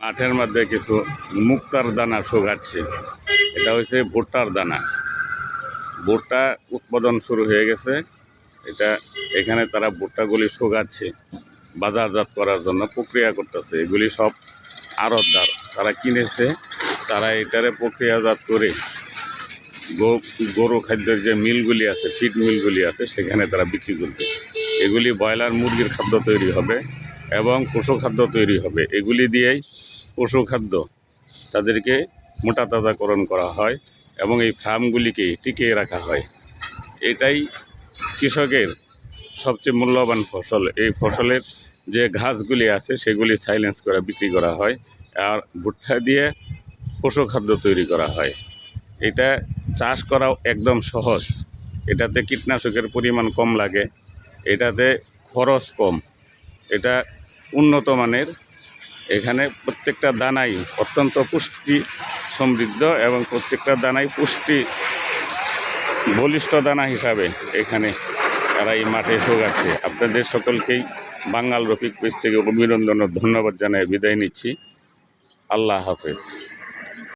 মাঠের মধ্যে কিছু মুক্তার দানা শোকাচ্ছে। এটা হচ্ছে ভুট্টার দানা। ভুট্টা উৎপাদন শুরু হয়ে গেছে। এটা এখানে তারা ভুট্টাগুলি শোকাচ্ছে বাজারজাত করার জন্য, প্রক্রিয়া করতেছে। এগুলি সব আড়তদার। তারা কিনেছে, তারা এটারে প্রক্রিয়াজাত করে গরু খাদ্যের যে মিলগুলি আছে, ফিড মিলগুলি আছে, সেখানে তারা বিক্রি করবে। এগুলি ব্রয়লার, মুরগির খাদ্য তৈরি হবে। এবং পশু খাদ্য তৈরি হবে। এগুলি দিয়েই পশু খাদ্য তাদেরকে মোটা তাজাকরণ করা হয় এবং এই ফার্মগুলিকে টিকিয়ে রাখা হয়। এটাই কৃষকের সবচেয়ে মূল্যবান ফসল। এই ফসলের যে ঘাসগুলি আছে, সেগুলি সাইলেন্স করে বিক্রি করা হয় আর ভুট্টা দিয়ে পশু খাদ্য তৈরি করা হয়। এটা চাষ করাও একদম সহজ। এটাতে কীটনাশকের পরিমাণ কম লাগে, এটাতে খরচ কম। এটা উন্নত মানের। এখানে প্রত্যেকটা দানাই অত্যন্ত পুষ্টি সমৃদ্ধ এবং প্রত্যেকটা দানাই পুষ্টি বলিষ্ঠ দানা হিসাবে এখানে তারা এই মাঠে শোকাচ্ছে আপনাদের সকলকেই বাঙাল রফিক পেস থেকে অভিনন্দন ও ধন্যবাদ জানাই। বিদায় নিচ্ছি। আল্লাহ হাফেজ।